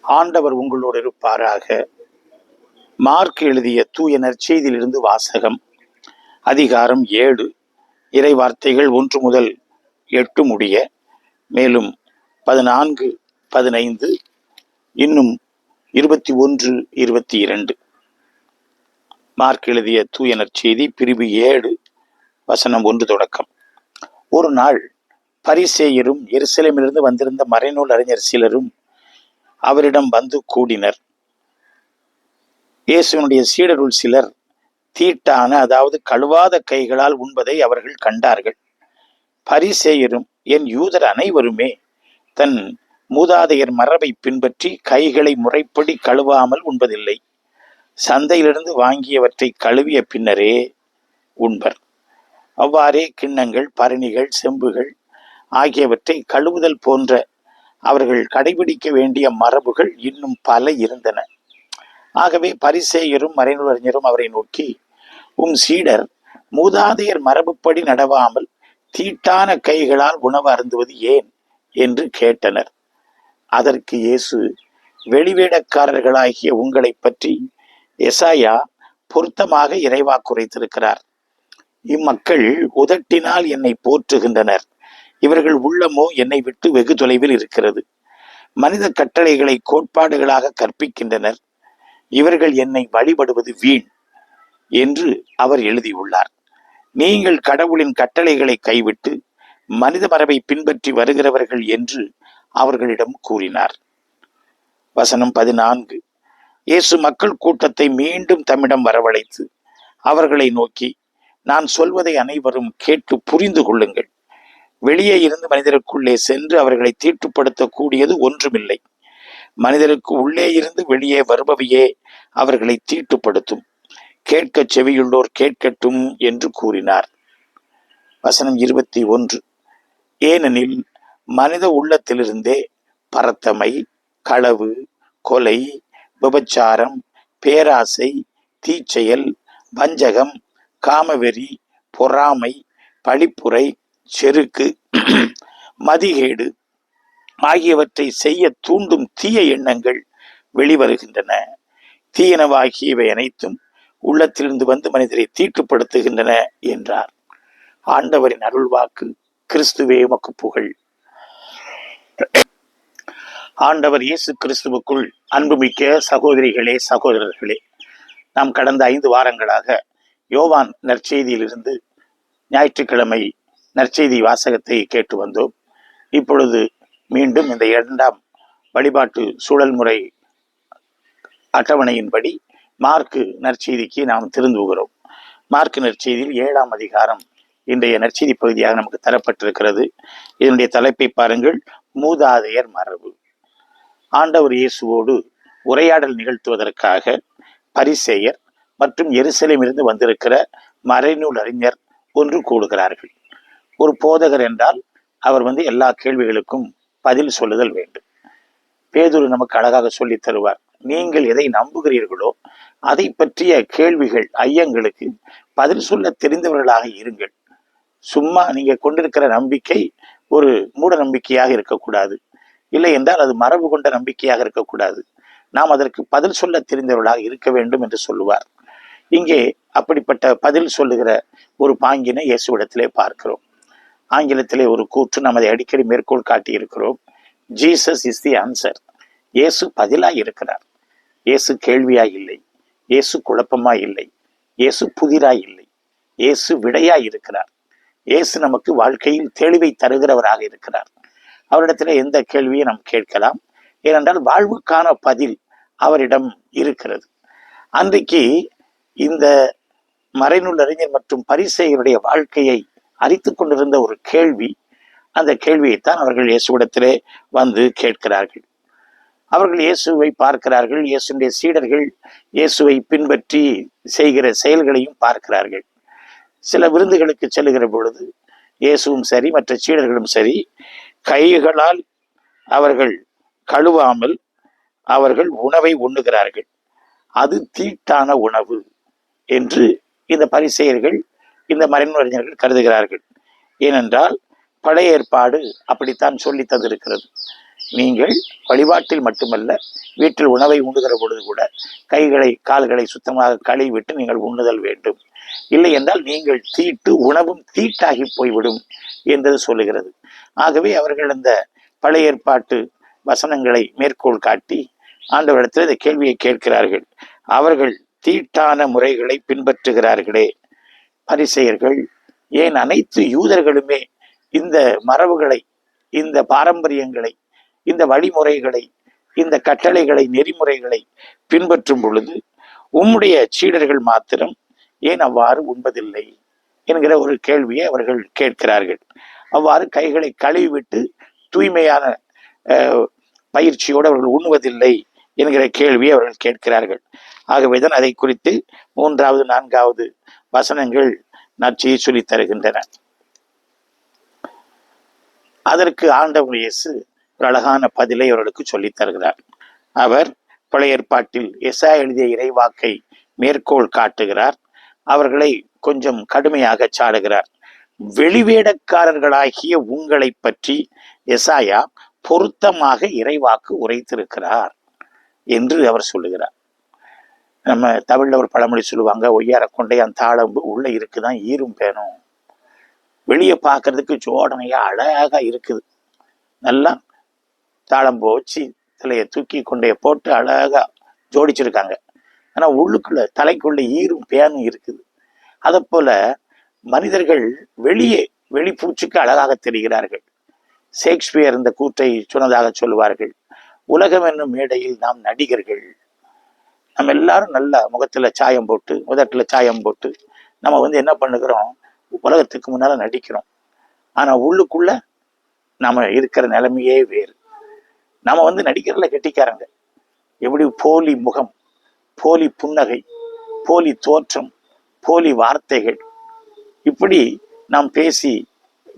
ஆண்டவர் உங்களோடு இருப்பாராக. மார்க் எழுதிய தூய நற்செய்தியிலிருந்து வாசகம் அதிகாரம் ஏழு இறை வார்த்தைகள் ஒன்று முதல் எட்டு முடிய மேலும் பதினான்கு பதினைந்து இன்னும் இருபத்தி ஒன்று இருபத்தி இரண்டு. மார்க் எழுதிய தூய நற்செய்தி பிரிவு ஏழு வசனம் ஒன்று தொடக்கம். ஒரு நாள் பரிசேயரும் எருசலேமிலிருந்து வந்திருந்த மறைநூல் அறிஞர் சிலரும் அவரிடம் வந்து கூடினர். இயேசுவனுடைய சீடருள் சிலர் தீட்டான அதாவது கழுவாத கைகளால் உண்பதை அவர்கள் கண்டார்கள். பரிசேயரும் என் யூதர் அனைவருமே தன் மூதாதையர் மரபை பின்பற்றி கைகளை முறைப்படி கழுவாமல் உண்பதில்லை. சந்தையிலிருந்து வாங்கியவற்றை கழுவிய பின்னரே உண்பர். அவ்வாறே கிண்ணங்கள் பரணிகள் செம்புகள் ஆகியவற்றை கழுவுதல் போன்ற அவர்கள் கடைபிடிக்க வேண்டிய மரபுகள் இன்னும் பல இருந்தன. ஆகவே பரிசேயரும் மறைநூலறிஞரும் அவரை நோக்கி உம் சீடர் மூதாதையர் மரபுப்படி நடவாமல் தீட்டான கைகளால் உணவு அருந்துவது ஏன்? என்று கேட்டனர். அதற்கு இயேசு வெளிவேடக்காரர்களாகிய உங்களை பற்றி எசாயா பொருத்தமாக இறைவா குறைத்திருக்கிறார். இம்மக்கள் உதட்டினால் என்னை போற்றுகின்றனர். இவர்கள் உள்ளமோ என்னை விட்டு வெகு தொலைவில் இருக்கிறது. மனித கட்டளைகளை கோட்பாடுகளாக கற்பிக்கின்றனர். இவர்கள் என்னை வழிபடுவது வீண் என்று அவர் எழுதியுள்ளார். நீங்கள் கடவுளின் கட்டளைகளை கைவிட்டு மனித மரபை பின்பற்றி வருகிறவர்கள் என்று அவர்களிடம் கூறினார். வசனம் பதினான்கு. இயேசு மக்கள் கூட்டத்தை மீண்டும் தம்மிடம் வரவழைத்து அவர்களை நோக்கி நான் சொல்வதை அனைவரும் கேட்டு புரிந்து கொள்ளுங்கள். வெளியே இருந்து மனிதருக்குள்ளே சென்று அவர்களை தீட்டுப்படுத்தக்கூடியது ஒன்றுமில்லை. மனிதருக்கு உள்ளே இருந்து வெளியே வருபவையே அவர்களை தீட்டுப்படுத்தும். கேட்க செவியுள்ளோர் கேட்கட்டும் என்று கூறினார். வசனம் இருபத்தி ஒன்று. ஏனெனில் மனித உள்ளத்திலிருந்தே பரத்தமை களவு கொலை விபச்சாரம் பேராசை தீச்செயல் வஞ்சகம் காமவெறி பொறாமை பழிப்புரை செருக்கு மதிகேடு ஆகியவற்றை செய்ய தூண்டும் தீய எண்ணங்கள் வெளிவருகின்றன. தீயனவாகியவை அனைத்தும் உள்ளத்திலிருந்து வந்து மனிதரை தீட்டுப்படுத்துகின்றன என்றார். ஆண்டவரின் அருள்வாக்கு கிறிஸ்துவே உமக்கு புகழ். ஆண்டவர் இயேசு கிறிஸ்துவுக்குள் அன்புமிக்க சகோதரிகளே சகோதரர்களே நாம் கடந்த ஐந்து வாரங்களாக யோவான் நற்செய்தியிலிருந்து ஞாயிற்றுக்கிழமை நற்செய்தி வாசகத்தை கேட்டு வந்தோம் இப்பொழுது மீண்டும் இந்த இரண்டாம் வழிபாட்டு சூழல் முறை அட்டவணையின்படி மார்க்கு நற்செய்திக்கு நாம் திருந்துகிறோம். மார்க்கு நற்செய்தியில் ஏழாம் அதிகாரம் இன்றைய நற்செய்தி பகுதியாக நமக்கு தரப்பட்டிருக்கிறது. இதனுடைய தலைப்பை பாருங்கள் மூதாதையர் மரபு. ஆண்டவர் இயேசுவோடு உரையாடல் நிகழ்த்துவதற்காக பரிசேயர் மற்றும் எருசலேமிலிருந்து வந்திருக்கிற மறைநூல் அறிஞர் ஒன்று கூடுகிறார்கள் ஒரு போதகர் என்றால் அவர் வந்து எல்லா கேள்விகளுக்கும் பதில் சொல்லுதல் வேண்டும். பேதுரு நமக்கு அழகாக சொல்லித் தருவார் நீங்கள் எதை நம்புகிறீர்களோ அதை பற்றிய கேள்விகள் ஐயங்களுக்கு பதில் சொல்ல தெரிந்தவர்களாக இருங்கள். சும்மா நீங்க கொண்டிருக்கிற நம்பிக்கை ஒரு மூட நம்பிக்கையாக இருக்கக்கூடாது. இல்லை என்றால் அது மரபு கொண்ட நம்பிக்கையாக இருக்கக்கூடாது. நாம் அதற்கு பதில் சொல்ல தெரிந்தவர்களாக இருக்க வேண்டும் என்று சொல்லுவார். இங்கே அப்படிப்பட்ட பதில் சொல்லுகிற ஒரு பாங்கினை இயேசுவிடத்திலே பார்க்கிறோம். ஆங்கிலத்திலே ஒரு கூற்று நமது அடிக்கடி மேற்கோள் காட்டியிருக்கிறோம். ஜீசஸ் இஸ் தி ஆன்சர் இயேசு பதிலாய் இருக்கிறார் இயேசு கேள்வியாய் இல்லை இயேசு குழப்பமாய் இல்லை இயேசு புதிராய் இல்லை இயேசு விடையாய் இருக்கிறார் இயேசு நமக்கு வாழ்க்கையில் தெளிவை தருகிறவராக இருக்கிறார். அவரிடத்துல எந்த கேள்வியை நாம் கேட்கலாம்? ஏனென்றால் வாழ்வுக்கான பதில் அவரிடம் இருக்கிறது. அன்றைக்கு இந்த மறைநூல் அறிஞர் மற்றும் பரிசெயருடைய வாழ்க்கையை அரித்து கொண்டிருந்த ஒரு கேள்வி அந்த கேள்வியைத்தான் அவர்கள் இயேசுவிடத்திலே வந்து கேட்கிறார்கள். அவர்கள் இயேசுவை பார்க்கிறார்கள் இயேசுடைய சீடர்கள் இயேசுவை பின்பற்றி செய்கிற செயல்களையும் பார்க்கிறார்கள். சில விருந்துகளுக்கு செல்லுகிற பொழுது இயேசுவும் சரி மற்ற சீடர்களும் சரி கைகளால் அவர்கள் கழுவாமல் அவர்கள் உணவை உண்ணுகிறார்கள். அது தீட்டான உணவு என்று இந்த பரிசெயர்கள் இந்த மறைமுறைஞர்கள் கருதுகிறார்கள். ஏனென்றால் பழைய ஏற்பாடு அப்படித்தான் சொல்லி தந்திருக்கிறது. நீங்கள் வழிபாட்டில் மட்டுமல்ல வீட்டில் உணவை உண்டுகிற பொழுது கூட கைகளை கால்களை சுத்தமாக கழுவிட்டு நீங்கள் உண்ணுதல் வேண்டும். இல்லை என்றால் நீங்கள் தீட்டு உணவும் தீட்டாகி போய்விடும் என்றது சொல்லுகிறது. ஆகவே அவர்கள் அந்த பழைய ஏற்பாட்டு வசனங்களை மேற்கோள் காட்டி ஆண்டவரிடத்தில் இந்த கேள்வியை கேட்கிறார்கள். அவர்கள் தீட்டான முறைகளை பின்பற்றுகிறார்களே பரிசெயர்கள் ஏன் அனைத்து யூதர்களுமே இந்த மரபுகளை இந்த பாரம்பரியங்களை இந்த வழிமுறைகளை இந்த கட்டளைகளை நெறிமுறைகளை பின்பற்றும் பொழுது உம்முடைய சீடர்கள் மாத்திரம் ஏன் அவ்வாறு உண்பதில்லை என்கிற ஒரு கேள்வியை அவர்கள் கேட்கிறார்கள். அவ்வாறு கைகளை கழுவிவிட்டு தூய்மையான அஹ், பயிற்சியோடு அவர்கள் உண்ணுவதில்லை என்கிற கேள்வியை அவர்கள் கேட்கிறார்கள். ஆகவேதான் அதை குறித்து மூன்றாவது நான்காவது வசனங்கள் நற்செய்தி சொல்லித் தருகின்றன. அதற்கு ஆண்டவர் இயேசு ஒரு அழகான பதிலை அவர்களுக்கு சொல்லித் தருகிறார். அவர் பழைய ஏற்பாட்டில் எசா எழுதிய இறைவாக்கை மேற்கோள் காட்டுகிறார். அவர்களை கொஞ்சம் கடுமையாக சாடுகிறார். வெளிவேடக்காரர்களாகிய உங்களை பற்றி எசாயா பொருத்தமாக இறைவாக்கு உரைத்திருக்கிறார் என்று அவர் சொல்லுகிறார். நம்ம தமிழில் ஒரு பழமொழி சொல்லுவாங்க ஒய்யார கொண்டையான் உள்ளே இருக்கு இருக்குதான் ஈரும் பேணும். வெளியே பார்க்கறதுக்கு ஜோடனையாக அழகாக இருக்குது. நல்லா தாளம்பு வச்சு தலையை தூக்கி கொண்டைய போட்டு அழகாக ஜோடிச்சிருக்காங்க. ஆனால் உள்ளுக்குள்ள தலைக்குள்ள ஈரும் பேனும் இருக்குது. அதை போல மனிதர்கள் வெளியே வெளிப்பூச்சுக்கு அழகாக தெரிகிறார்கள். ஷேக்ஸ்பியர் இந்த கூற்றை சொன்னதாக சொல்லுவார்கள் உலகம் என்னும் மேடையில் நாம் நடிகர்கள். நம்ம எல்லாரும் நல்லா முகத்துல சாயம் போட்டு உதட்டுல சாயம் போட்டு நம்ம வந்து என்ன பண்ணுகிறோம்? உலகத்துக்கு முன்னால நடிக்கிறோம். ஆனா உள்ளுக்குள்ள நம்ம இருக்கிற நிலைமையே வேறு. நம்ம வந்து நடிக்கிறதுல கெட்டிக்காரங்க. எப்படி போலி முகம் போலி புன்னகை போலி தோற்றம் போலி வார்த்தைகள். இப்படி நாம் பேசி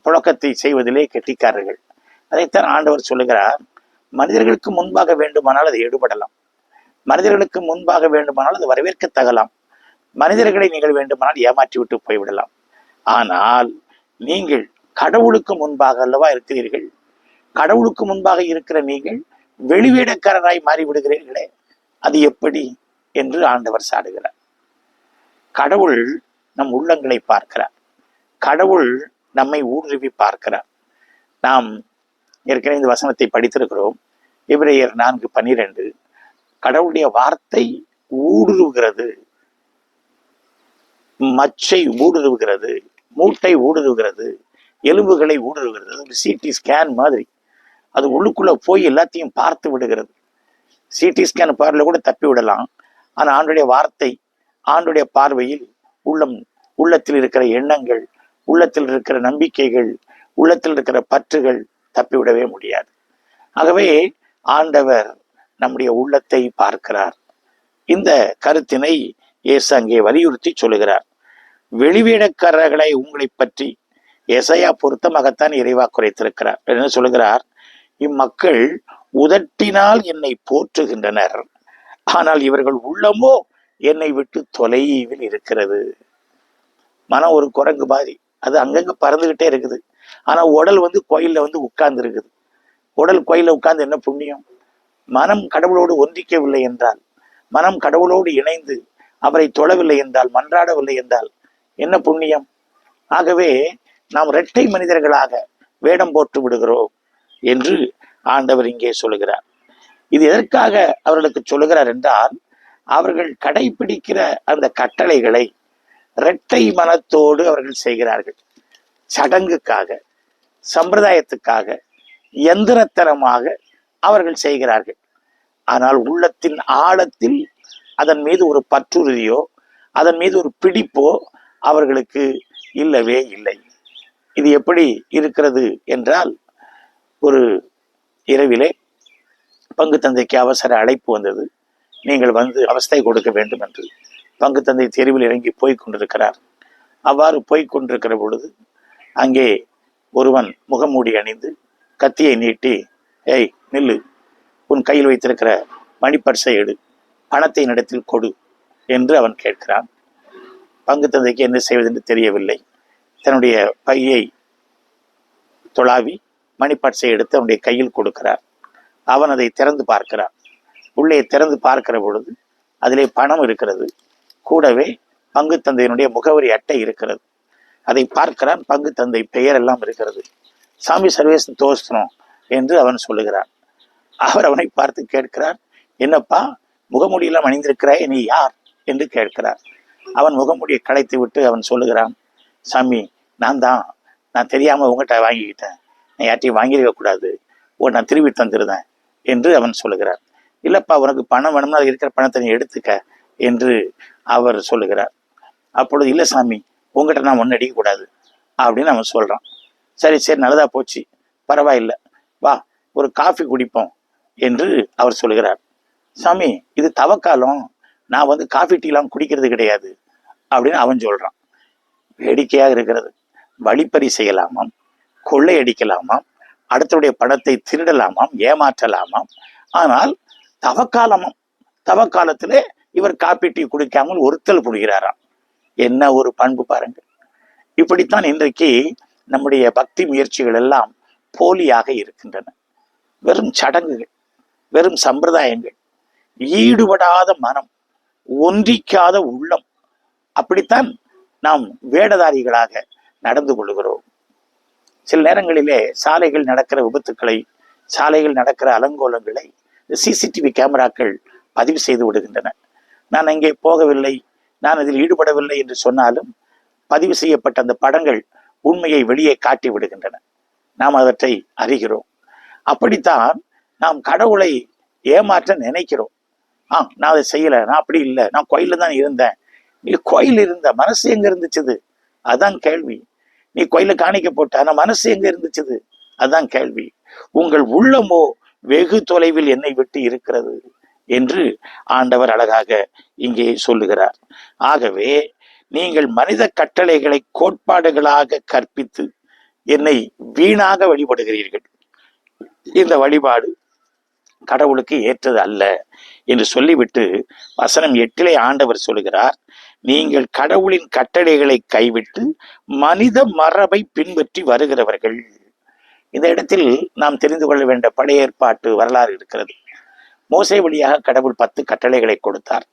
புழக்கத்தை செய்வதிலே கெட்டிக்காரர்கள். அதைத்தான் ஆண்டவர் சொல்லுகிறார். மனிதர்களுக்கு முன்பாக வேண்டுமானால் அது எடுபடலாம். மனிதர்களுக்கு முன்பாக வேண்டுமானால் அது வரவேற்கத்தகலாம். மனிதர்களை நீங்கள் வேண்டுமானால் ஏமாற்றி விட்டு போய்விடலாம். ஆனால் நீங்கள் கடவுளுக்கு முன்பாக அல்லவா இருக்கிறீர்கள்? கடவுளுக்கு முன்பாக இருக்கிற நீங்கள் வெளிவேடக்காரராய் மாறி விடுகிறீர்களே அது எப்படி என்று ஆண்டவர் சாடுகிறார். கடவுள் நம் உள்ளங்களை பார்க்கிறார். கடவுள் நம்மை ஊடுருவி பார்க்கிறார். நாம் ஏற்கனவே இந்த வசனத்தை படித்திருக்கிறோம். எபிரேயர் நான்கு பன்னிரண்டு கடவுளுடைய வார்த்தை ஊடுருவுகிறது. மச்சை ஊடுருவுகிறது. மூட்டை ஊடுருவுகிறது. எலும்புகளை ஊடுருவுகிறது. அது ஒரு சிடி ஸ்கேன் மாதிரி. அது உள்ளுக்குள்ளே போய் எல்லாத்தையும் பார்த்து விடுகிறது. சிடி ஸ்கேன் பார்வையில் கூட தப்பி விடலாம். ஆனால் ஆண்டுடைய வார்த்தை ஆண்டுடைய பார்வையில் உள்ளம் உள்ளத்தில் இருக்கிற எண்ணங்கள் உள்ளத்தில் இருக்கிற நம்பிக்கைகள் உள்ளத்தில் இருக்கிற பற்றுகள் தப்பிவிடவே முடியாது. ஆகவே ஆண்டவர் நம்முடைய உள்ளத்தை பார்க்கிறார். இந்த கருத்தினை இயேசு அங்கே வலியுறுத்தி சொல்லுகிறார். வெளிவேடக்காரர்களை உங்களை பற்றி எசையா பொருத்தமாகத்தான் இறைவா குறைத்திருக்கிறார் என்ன சொல்லுகிறார். இம்மக்கள் உதட்டினால் என்னை போற்றுகின்றனர். ஆனால் இவர்கள் உள்ளமோ என்னை விட்டு தொலைவில் இருக்கிறது. மனம் ஒரு குரங்கு மாதிரி. அது அங்கங்க பறந்துகிட்டே இருக்குது. ஆனா உடல் வந்து கோயில்ல வந்து உட்கார்ந்து இருக்குது உடல் கோயில்ல உட்கார்ந்து என்ன புண்ணியம்? மனம் கடவுளோடு ஒன்றிக்கவில்லை என்றால் மனம் கடவுளோடு இணைந்து அவரை தொழவில்லை என்றால் மன்றாடவில்லை என்றால் என்ன புண்ணியம்? ஆகவே நாம் இரட்டை மனிதர்களாக வேடம் போட்டு விடுகிறோம் என்று ஆண்டவர் இங்கே சொல்லுகிறார். இது எதற்காக அவர்களுக்கு சொல்லுகிறார் என்றால் அவர்கள் கடைபிடிக்கிற அந்த கட்டளைகளை இரட்டை மனத்தோடு அவர்கள் செய்கிறார்கள். சடங்குக்காக சம்பிரதாயத்துக்காக எந்திரத்தனமாக அவர்கள் செய்கிறார்கள். ஆனால் உள்ளத்தின் ஆழத்தில் அதன் மீது ஒரு பற்றுறுதியோ அதன் மீது ஒரு பிடிப்போ அவர்களுக்கு இல்லவே இல்லை. இது எப்படி இருக்கிறது என்றால் ஒரு இரவிலே பங்கு தந்தைக்கு அவசர அழைப்பு வந்தது. நீங்கள் வந்து அவஸ்தை கொடுக்க வேண்டும் என்று. பங்கு தந்தை தெருவில் இறங்கி போய்க் கொண்டிருக்கிறார். அவ்வாறு போய்க் கொண்டிருக்கிற பொழுது அங்கே ஒருவன் முகமூடி அணிந்து கத்தியை நீட்டி ஏய் நில்லு. உன் கையில் வைத்திருக்கிற மணிப்பர்சை எடு. பணத்தை நடத்தில் கொடு என்று அவன் கேட்கிறான். பங்கு தந்தைக்கு என்ன செய்வதென்று தெரியவில்லை. தன்னுடைய பையை தொழாவி மணிப்பர்சை எடுத்து அவனுடைய கையில் கொடுக்கிறார். அவன் அதை திறந்து பார்க்கிறான். உள்ளே திறந்து பார்க்கிற பொழுது அதிலே பணம் இருக்கிறது. கூடவே பங்கு தந்தையினுடைய முகவரி அட்டை இருக்கிறது. அதை பார்க்கிறான். பங்கு தந்தை பெயர் எல்லாம் இருக்கிறது. சாமி சர்வேஸ் தோஸ்தனம் என்று அவன் சொல்லுகிறான். அவர் அவனை பார்த்து கேட்கிறார் என்னப்பா முகமூடியெல்லாம் அணிந்திருக்கிறாய் நீ யார்? என்று கேட்கிறார். அவன் முகமூடியை களைத்து விட்டு அவன் சொல்லுகிறான் சாமி நான் தான் நான் தெரியாம உங்ககிட்ட வாங்கிக்கிட்டேன். நான் யார்ட்டையும் வாங்கியிருக்க கூடாது. ஓ நான் திரும்பி தந்துருந்தேன் என்று அவன் சொல்லுகிறார். இல்லப்பா உனக்கு பணம் வேணும்னா இருக்கிற பணத்தை நீ எடுத்துக்க என்று அவர் சொல்லுகிறார். அப்பொழுது இல்லை சாமி உங்ககிட்ட நான் ஒன்று அடிக்க கூடாது அப்படின்னு அவன் சொல்றான். சரி சரி நல்லதா போச்சு. பரவாயில்லை. வா ஒரு காஃபி குடிப்போம். என்று அவர் சொல்லுகிறார். சாமி இது தவக்காலம். நான் வந்து காஃபி டீலாம் குடிக்கிறது கிடையாது அப்படின்னு அவன் சொல்கிறான் வேடிக்கையாக இருக்கிறது. வழிப்பறி செய்யலாமாம்? கொள்ளையடிக்கலாமாம் அடுத்தவருடைய பணத்தை திருடலாமாம்? ஏமாற்றலாமாம்? ஆனால் தவக்காலமாம் தவக்காலத்திலே இவர் காப்பி டீ குடிக்காமல் ஒருத்தல் புடுகிறாராம் என்ன ஒரு பண்பு பாருங்கள். இப்படித்தான் இன்றைக்கு நம்முடைய பக்தி முயற்சிகள் எல்லாம் போலியாக இருக்கின்றன. வெறும் சடங்குகள். வெறும் சம்பிரதாயங்கள். ஈடுபடாத மனம் ஒன்றிக்காத உள்ளம். அப்படித்தான் நாம் வேடதாரிகளாக நடந்து கொள்கிறோம். சில நேரங்களிலே சாலைகள் நடக்கிற விபத்துக்களை சாலைகள் நடக்கிற அலங்கோலங்களை சிசிடிவி கேமராக்கள் பதிவு செய்து விடுகின்றன. நான் அங்கே போகவில்லை நான் அதில் ஈடுபடவில்லை என்று சொன்னாலும் பதிவு செய்யப்பட்ட அந்த படங்கள் உண்மையை வெளியே காட்டி விடுகின்றன. நாம் அவற்றை அறிகிறோம். அப்படித்தான் நாம் கடவுளை ஏமாற்ற நினைக்கிறோம். ஆ நான் அதை செய்யல நான் அப்படி இல்லை நான் கோயில்ல தான் இருந்தேன். நீ கோயில் இருந்த மனசு எங்க இருந்துச்சுது? அதான் கேள்வி. நீ கோயில காணிக்க போட்ட ஆனா மனசு எங்க இருந்துச்சுது? அதான் கேள்வி. உங்கள் உள்ளமோ வெகு தொலைவில் என்னை விட்டு இருக்கிறது என்று ஆண்டவர் அழகாக இங்கே சொல்லுகிறார். ஆகவே நீங்கள் மனித கட்டளைகளை கோட்பாடுகளாக கற்பித்து என்னை வீணாக வழிபடுகிறீர்கள். இந்த வழிபாடு கடவுளுக்கு ஏற்றது அல்ல என்று சொல்லிவிட்டு வசனம் எட்டிலே ஆண்டவர் சொல்லுகிறார் நீங்கள் கடவுளின் கட்டளைகளை கைவிட்டு மனித மரபை பின்பற்றி வருகிறவர்கள். இந்த இடத்தில் நாம் தெரிந்து கொள்ள வேண்ட பழைய ஏற்பாட்டு வரலாறு இருக்கிறது. மோசை வழியாக கடவுள் பத்து கட்டளைகளை கொடுத்தார்.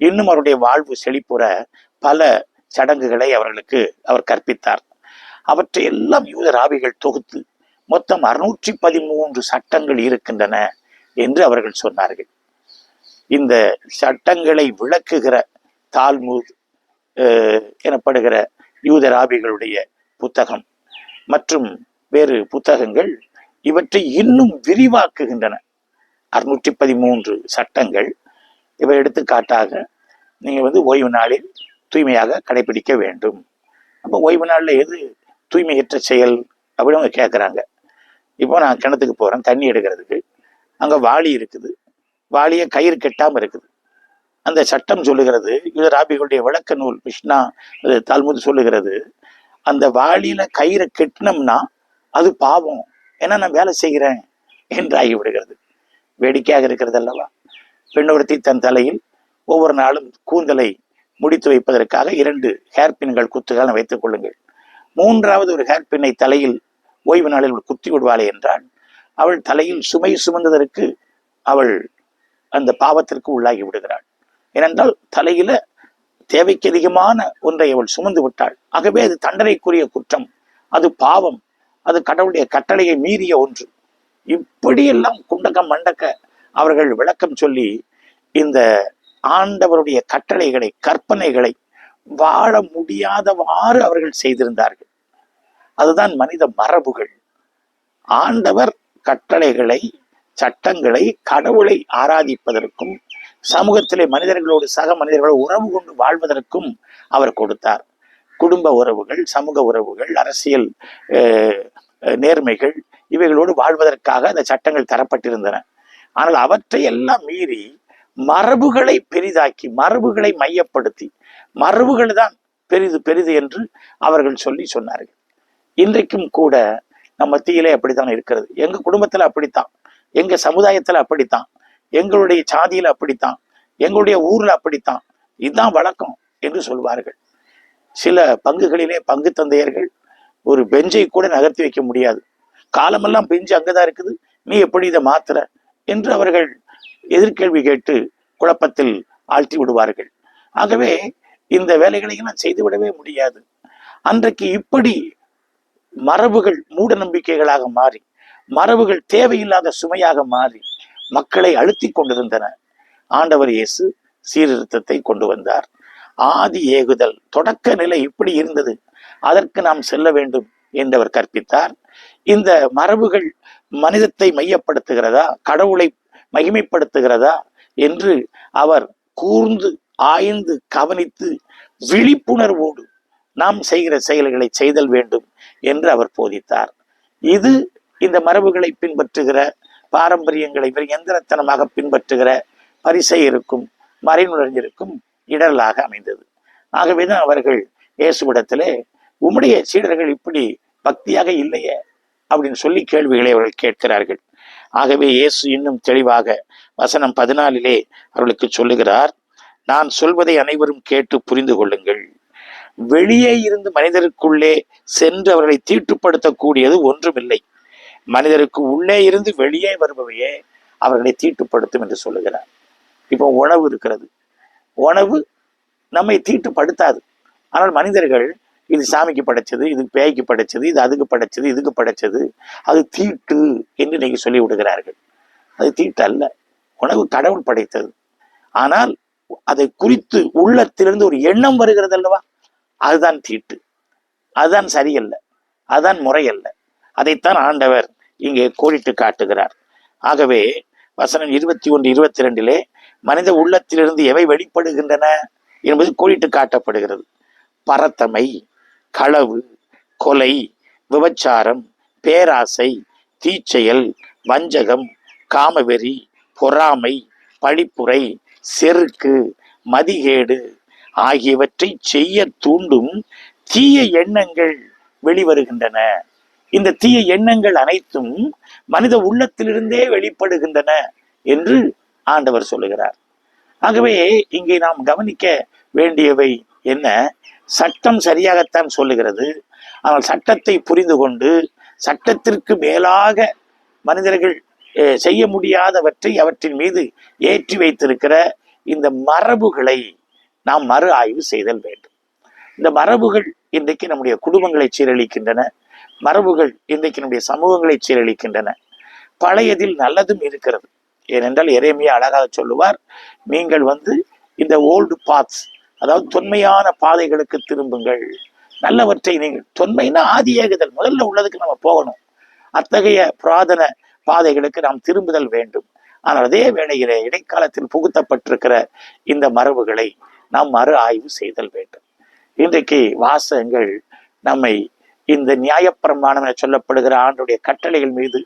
இன்னும் அவருடைய வாழ்வு செழிப்புற பல சடங்குகளை அவர்களுக்கு அவர் கற்பித்தார். அவற்றை எல்லாம் யூத ராவிகள் தொகுத்து மொத்தம் அறுநூற்றி பதிமூன்று சட்டங்கள் இருக்கின்றன. என்று அவர்கள் சொன்னார்கள். இந்த சட்டங்களை விளக்குகிற தால்மூத் எனப்படுகிற யூதராபிகளுடைய புத்தகம் மற்றும் வேறு புத்தகங்கள் இவற்றை இன்னும் விரிவாக்குகின்றன. அறுநூற்றி பதிமூன்று சட்டங்கள் இவை எடுத்துக்காட்டாக நீங்கள் வந்து ஓய்வு நாளில் தூய்மையாக கடைபிடிக்க வேண்டும். அப்போ ஓய்வு நாளில் எது தூய்மையற்ற செயல் அப்படின்னு அவங்க கேட்குறாங்க இப்போ நான் கிணத்துக்கு போகிறேன் தண்ணி எடுக்கிறதுக்கு. அங்கே வாளி இருக்குது. வாளியை கயிறு கெட்டாமல் இருக்குது. அந்த சட்டம் சொல்லுகிறது இது ராபிகளுடைய விளக்க நூல் கிருஷ்ணா அது தால்முது சொல்லுகிறது அந்த வாளியில கயிறை கெட்டினோம்னா அது பாவம். ஏன்னா நான் வேலை செய்கிறேன் என்று ஆகிவிடுகிறது. வேடிக்கையாக இருக்கிறது அல்லவா? பெண்ணொருத்தி தன் தலையில் ஒவ்வொரு நாளும் கூந்தலை முடித்து வைப்பதற்காக இரண்டு ஹேர்பின்கள் குத்துகள் வைத்துக் கொள்ளுங்கள். மூன்றாவது ஒரு ஹேர்பின்னை தலையில் ஓய்வு நாளில் குத்தி விடுவாளே என்றால் அவள் தலையில் சுமை சுமந்ததற்கு அவள் அந்த பாவத்திற்கு உள்ளாகி விடுகிறாள். ஏனென்றால் தலையில தேவைக்கு அதிகமான ஒன்றை அவள் சுமந்து விட்டாள். ஆகவே அது தண்டனைக்குரிய குற்றம் அது பாவம் அது கடவுளுடைய கட்டளையை மீறிய ஒன்று. இப்படியெல்லாம் குண்டக்க மண்டக்க அவர்கள் விளக்கம் சொல்லி இந்த ஆண்டவருடைய கட்டளைகளை கற்பனைகளை வாழ முடியாதவாறு அவர்கள் செய்திருந்தார்கள். அதுதான் மனித மரபுகள். ஆண்டவர் கட்டளைகளை சட்டங்களை கடவுளை ஆராதிப்பதற்கும் சமூகத்திலே மனிதர்களோடு சக மனிதர்களோடு உறவு கொண்டு வாழ்வதற்கும் அவர் கொடுத்தார். குடும்ப உறவுகள் சமூக உறவுகள் அரசியல் நேர்மைகள் இவைகளோடு வாழ்வதற்காக அந்த சட்டங்கள் தரப்பட்டிருந்தன. ஆனால் அவற்றை எல்லாம் மீறி மரபுகளை பெரிதாக்கி மரபுகளை மையப்படுத்தி மரபுகள் தான் பெரிது பெரிது என்று அவர்கள் சொல்லி சொன்னார்கள். இன்றைக்கும் கூட நம்ம மத்தியிலே அப்படித்தான் இருக்கிறது. எங்க குடும்பத்துல அப்படித்தான். எங்க சமுதாயத்துல அப்படித்தான். எங்களுடைய சாதியில அப்படித்தான். எங்களுடைய ஊர்ல அப்படித்தான். இதுதான் வழக்கம் என்று சொல்வார்கள். சில பங்குகளிலே பங்கு தந்தையர்கள் ஒரு பெஞ்சை கூட நகர்த்தி வைக்க முடியாது. காலமெல்லாம் பெஞ்சு அங்கதான் இருக்குது. நீ எப்படி இதை மாத்துற என்று அவர்கள் எதிர்கேள்வி கேட்டு குழப்பத்தில் ஆழ்த்தி விடுவார்கள். ஆகவே இந்த வேலைகளை எல்லாம் செய்துவிடவே முடியாது. அன்றைக்கு இப்படி மரபுகள் மூட நம்பிக்கைகளாக மாறி மரபுகள் தேவையில்லாத சுமையாக மாறி மக்களை அழுத்தி கொண்டிருந்தன. ஆண்டவர் இயேசு சீர்திருத்தத்தை கொண்டு வந்தார். ஆதி ஏகுதல் தொடக்க நிலை இப்படி இருந்தது. அதற்கு நாம் செல்ல வேண்டும் என்றவர் கற்பித்தார். இந்த மரபுகள் மனிதத்தை மையப்படுத்துகிறதா கடவுளை மகிமைப்படுத்துகிறதா என்று அவர் கூர்ந்து ஆய்ந்து கவனித்து விழிப்புணர்வோடு நாம் செய்கிற செயல்களை செய்தல் வேண்டும் என்று அவர் போதித்தார். இது இந்த மரபுகளை பின்பற்றுகிற பாரம்பரியங்களை எந்திரத்தனமாக பின்பற்றுகிற பரிசை இருக்கும் மறைநுழைஞ்சிருக்கும் இடலாக அமைந்தது. ஆகவேதான் அவர்கள் இயேசுவிடத்திலே உம்முடைய சீடர்கள் இப்படி பக்தியாக இல்லையே? அப்படின்னு சொல்லி கேள்விகளை அவர்கள் கேட்கிறார்கள். ஆகவே இயேசு இன்னும் தெளிவாக வசனம் பதினாலிலே அவர்களுக்கு சொல்லுகிறார் நான் சொல்வதை அனைவரும் கேட்டு புரிந்து கொள்ளுங்கள். வெளியே இருந்து மனிதருக்குள்ளே சென்று அவர்களை தீட்டுப்படுத்தக்கூடியது ஒன்றுமில்லை. மனிதருக்கு உள்ளே இருந்து வெளியே வருபவையே அவர்களை தீட்டுப்படுத்தும் என்று சொல்லுகிறார். இப்போ உணவு இருக்கிறது. உணவு நம்மை தீட்டுப்படுத்தாது. ஆனால் மனிதர்கள் இது சாமிக்கு படைச்சது இது பேய்க்கு படைச்சது இது அதுக்கு படைச்சது இதுக்கு படைச்சது அது தீட்டு என்று நீங்கள் சொல்லி விடுகிறார்கள் அது தீட்டு அல்ல உணவு கடவுள் படைத்தது. ஆனால் அதை குறித்து உள்ளத்திலிருந்து ஒரு எண்ணம் வருகிறது அல்லவா அதுதான் தீட்டு. அதுதான் சரியல்ல. அதுதான் முறையல்ல. அதைத்தான் ஆண்டவர் இங்கே கோடிட்டு காட்டுகிறார். ஆகவே வசனம் இருபத்தி ஒன்று இருபத்தி ரெண்டிலே மனித உள்ளத்திலிருந்து எவை வெளிப்படுகின்றன என்பது கோடிட்டு காட்டப்படுகிறது. பரத்தமை களவு கொலை விபச்சாரம் பேராசை தீச்செயல் வஞ்சகம் காமவெறி பொறாமை பழிப்புரை செருக்கு மதிகேடு ஆகியவற்றை செய்ய தூண்டும் தீய எண்ணங்கள் வெளிவருகின்றன. இந்த தீய எண்ணங்கள் அனைத்தும் மனித உள்ளத்திலிருந்தே வெளிப்படுகின்றன என்று ஆண்டவர் சொல்லுகிறார். ஆகவே இங்கே நாம் கவனிக்க வேண்டியவை என்ன? சட்டம் சரியாகத்தான் சொல்லுகிறது. ஆனால் சட்டத்தை புரிந்து கொண்டு சட்டத்திற்கு மேலாக மனிதர்கள் செய்ய முடியாதவற்றை அவற்றின் மீது ஏற்றி வைத்திருக்கிற இந்த மரபுகளை நாம் மறு ஆய்வு செய்தல் வேண்டும். இந்த மரபுகள் இன்றைக்கு நம்முடைய குடும்பங்களை சீரழிக்கின்றன. மரபுகள் இன்றைக்கு நம்முடைய சமூகங்களை சீரழிக்கின்றன. பழையதில் நல்லதும் இருக்கிறது. ஏனென்றால் இறைமையை அழகாக சொல்லுவார் நீங்கள் வந்து இந்த ஓல்டு பாத்ஸ் அதாவது தொன்மையான பாதைகளுக்கு திரும்புங்கள். நல்லவற்றை நீங்கள் தொன்மைனா ஆதி ஏகுதல். முதல்ல உள்ளதுக்கு நம்ம போகணும். அத்தகைய புராதன பாதைகளுக்கு நாம் திரும்புதல் வேண்டும். ஆனால் அதே வேளையிலே இடைக்காலத்தில் புகுத்தப்பட்டிருக்கிற இந்த மரபுகளை நாம் மறு ஆய்வு செய்தல் வேண்டும். இன்றைக்கு வாசகங்கள் நம்மை இந்த நியாயப்பிரமாணம் என சொல்லப்படுகிற ஆண்டுடைய கட்டளைகள் மீது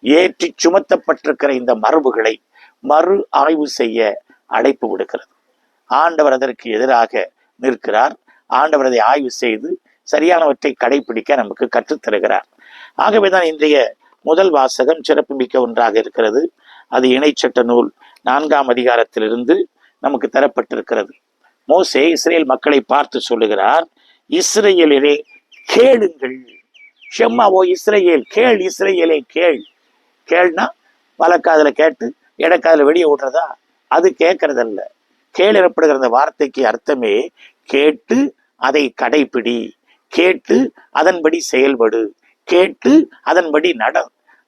ஏற்றி சுமத்தப்பட்டிருக்கிற இந்த மரபுகளை மறு ஆய்வு செய்ய அழைப்பு விடுக்கிறது. ஆண்டவர் அதற்கு எதிராக நிற்கிறார். ஆண்டவர் அதை ஆய்வு செய்து சரியானவற்றை கடைபிடிக்க நமக்கு கற்றுத்தருகிறார் ஆகவேதான் இன்றைய முதல் வாசகம் சிறப்புமிக்க ஒன்றாக இருக்கிறது. அது இணைச்சட்ட நூல் நான்காம் அதிகாரத்திலிருந்து நமக்கு தரப்பட்டிருக்கிறது. மோசே இஸ்ரேல் மக்களை பார்த்து சொல்லுகிறார் இஸ்ரேலிலே கேளுங்கள். ஷெம்மாவோ இஸ்ரேல் கேள் இஸ்ரேலே கேள். கேள்னா வழக்காதில் கேட்டு இடக்காதுல வெளியே விடுறதா அது கேட்கறதல்ல. கேள் அந்த வார்த்தைக்கு அர்த்தமே கேட்டு அதை கடைப்பிடி. கேட்டு அதன்படி செயல்படு. கேட்டு அதன்படி நட.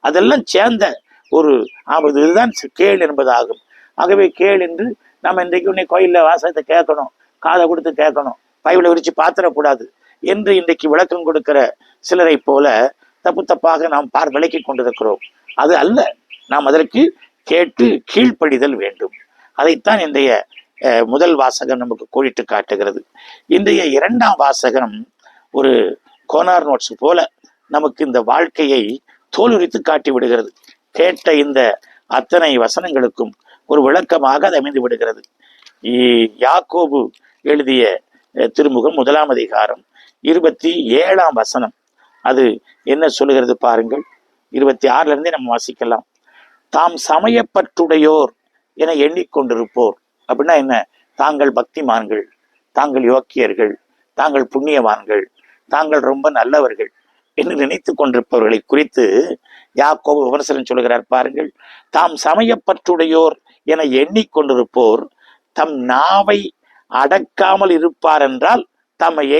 அதெல்லாம் சேர்ந்த ஒரு ஆபத்து இதுதான் கேள் என்பதாகும். ஆகவே கேள் என்று நம்ம இன்றைக்கு உன்னை கோயிலில் வாசகத்தை கேட்கணும் காதை கொடுத்து கேட்கணும் பைபிளை விரித்து பாத்திரக்கூடாது என்று இன்றைக்கு விளக்கம் கொடுக்கிற சிலரை போல தப்பு தப்பாக நாம் பார் விளக்கி கொண்டிருக்கிறோம். அது அல்ல. நாம் அதற்கு கேட்டு கீழ்ப்படிதல் வேண்டும். அதைத்தான் இன்றைய முதல் வாசகம் நமக்கு கோடிட்டு காட்டுகிறது. இன்றைய இரண்டாம் வாசகம் ஒரு கோனார் நோட்ஸ் போல நமக்கு இந்த வாழ்க்கையை தோலுரித்து காட்டி விடுகிறது. கேட்ட இந்த அத்தனை வசனங்களுக்கும் ஒரு விளக்கமாக அது அமைந்து விடுகிறது. யாக்கோபு எழுதிய திருமுகம் முதலாம் அதிகாரம் இருபத்தி ஏழாம் வசனம். அது என்ன சொல்லுகிறது பாருங்கள். இருபத்தி ஆறுல இருந்தே நம்ம வாசிக்கலாம். தாம் சமயப்பற்றுடையோர் என எண்ணிக்கொண்டிருப்போர். அப்படின்னா என்ன? தாங்கள் பக்திமான்கள் தாங்கள் யோக்கியர்கள் தாங்கள் புண்ணியவான்கள் தாங்கள் ரொம்ப நல்லவர்கள் என்று நினைத்து கொண்டிருப்பவர்களை குறித்து யாக்கோபு விமர்சனம் சொல்கிறார் பாருங்கள். தாம் சமயப்பற்றுடையோர் என எண்ணிக்கொண்டிருப்போர் தம் நாவை அடக்காமல் இருப்பார் என்றால் தம்மையே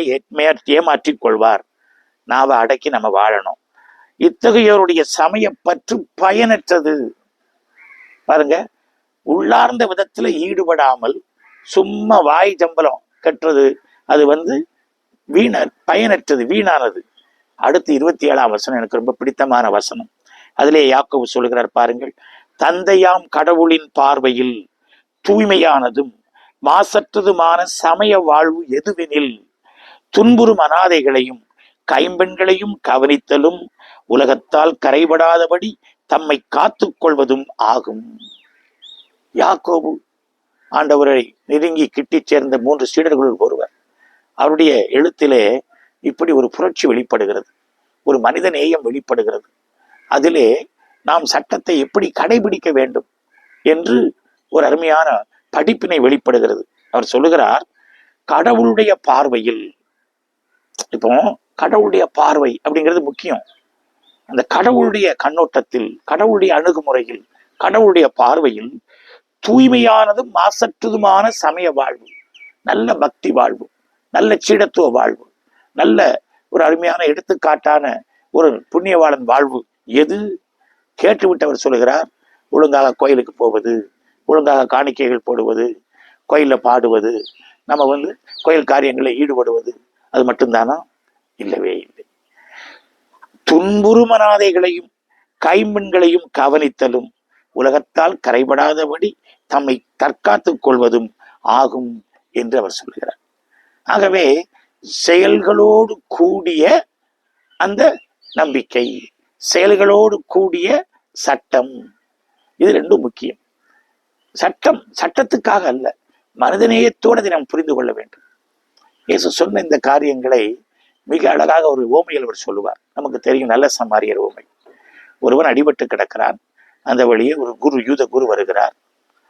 ஏமாற்றிக் கொள்வார். நாவை அடக்கி நம்ம வாழணும். இத்தகையோருடைய சமயப்பற்று பயனற்றது. பாருங்க உள்ளார்ந்த விதத்துல ஈடுபடாமல் சும்மா வாய் ஜம்பலம் கட்டுறது அது வந்து வீண பயனற்றது வீணானது. அடுத்து இருபத்தி ஏழாம் வசனம் எனக்கு ரொம்ப பிடித்தமான வசனம். அதிலே யாக்கோவு சொல்கிறார் பாருங்கள் தந்தையாம் கடவுளின் பார்வையில் தூய்மையானதும் மாசற்றதுமான சமய வாழ்வு எதுவெனில் துன்புறும் அனாதைகளையும் கைம்பெண்களையும் கவனித்தலும் உலகத்தால் கரைபடாதபடி தம்மை காத்து கொள்வதும் ஆகும். யாக்கோபு ஆண்டவரை நெருங்கி கிட்டிச் சேர்ந்த மூன்று சீடர்களுள் ஒருவர். அவருடைய எழுத்திலே இப்படி ஒரு புரட்சி வெளிப்படுகிறது. ஒரு மனித நேயம் வெளிப்படுகிறது. அதிலே நாம் சட்டத்தை எப்படி கடைபிடிக்க வேண்டும் என்று ஒரு அருமையான படிப்பினை வெளிப்படுகிறது. அவர் சொல்லுகிறார் கடவுளுடைய பார்வையில் இப்போ கடவுளுடைய பார்வை அப்படிங்கிறது முக்கியம். அந்த கடவுளுடைய கண்ணோட்டத்தில் கடவுளுடைய அணுகுமுறையில் கடவுளுடைய பார்வையில் தூய்மையானதும் மாசற்றதுமான சமய வாழ்வு நல்ல பக்தி வாழ்வு நல்ல சீடத்துவ வாழ்வு நல்ல ஒரு அருமையான எடுத்துக்காட்டான ஒரு புண்ணியவாளன் வாழ்வு எது? கேட்டுவிட்டவர் சொல்லுகிறார் ஒழுங்காக கோயிலுக்கு போவது ஒழுங்காக காணிக்கைகள் போடுவது கோயிலில் பாடுவது நம்ம வந்து கோயில் காரியங்களில் ஈடுபடுவது அது மட்டும்தானா? இல்லவே இல்லை. துன்புறுமனாதைகளையும் கைம்பெண்களையும் கவனித்தலும் உலகத்தால் கரைபடாதபடி தம்மை தற்காத்துக் கொள்வதும் ஆகும் என்று அவர் சொல்கிறார். ஆகவே செயல்களோடு கூடிய அந்த நம்பிக்கை செயல்களோடு கூடிய சட்டம். இது ரெண்டும் முக்கியம். சட்டம் சட்டத்துக்காக அல்ல மனிதநேயத்தோடு அதை நாம் புரிந்து கொள்ள வேண்டும். இயேசு சொன்ன இந்த காரியங்களை மிக அழகாக ஒரு ஓமையில் அவர் சொல்லுவார். நமக்கு தெரியும் நல்ல சமாரியர் ஓமை. ஒருவன் அடிபட்டு கிடக்கிறான். அந்த வழியே ஒரு குரு யூத குரு வருகிறார்.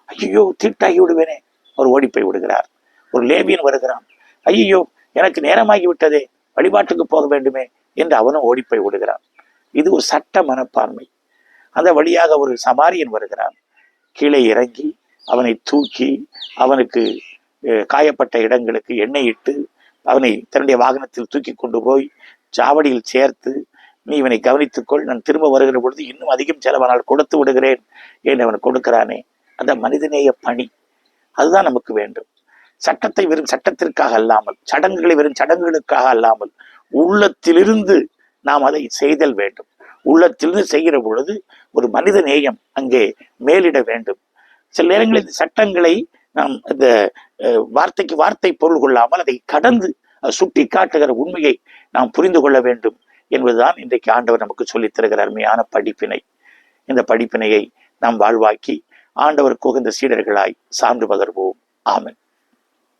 ஐயோ தீட்டாகி விடுவேனே. அவர் ஓடி போய் விடுகிறார். ஒரு லேபியன் வருகிறான். ஐயோ எனக்கு நேரமாகி விட்டதே. வழிபாட்டுக்கு போக வேண்டுமே என்று அவனும் ஓடிப்போய் விடுகிறான். இது ஒரு சட்ட மனப்பான்மை. அந்த வழியாக ஒரு சமாரியன் வருகிறான். கீழே இறங்கி அவனை தூக்கி அவனுக்கு காயப்பட்ட இடங்களுக்கு எண்ணெய் இட்டு அவனை தன்னுடைய வாகனத்தில் தூக்கி கொண்டு போய் சாவடியில் சேர்த்து நீ இவனை கவனித்துக்கொள் நான் திரும்ப வருகிற பொழுது இன்னும் அதிகம் செலவானால் கொடுத்து விடுகிறேன் என்று அவன் கொடுக்கிறானே. அந்த மனிதநேய பணி. அதுதான் நமக்கு வேண்டும். சட்டத்தை வெறும் சட்டத்திற்காக அல்லாமல் சடங்குகளை வெறும் சடங்குகளுக்காக அல்லாமல் உள்ளத்திலிருந்து நாம் அதை செய்தல் வேண்டும். உள்ளத்திலிருந்து செய்கிற பொழுது ஒரு மனித நேயம் அங்கே மேலிட வேண்டும். சில நேரங்களில் இந்த சட்டங்களை நாம் இந்த வார்த்தைக்கு வார்த்தை பொருள் கொள்ளாமல் அதை கடந்து சுட்டி காட்டுகிற உண்மையை நாம் புரிந்து கொள்ள வேண்டும் என்பதுதான் இன்றைக்கு ஆண்டவர் நமக்கு சொல்லித் தருகிற அருமையான படிப்பினை. இந்த படிப்பினையை நாம் வாழ்வாக்கி ஆண்டவருக்கு உகந்த சீடர்களாய் சார்ந்து பகர்வோம். ஆமன்.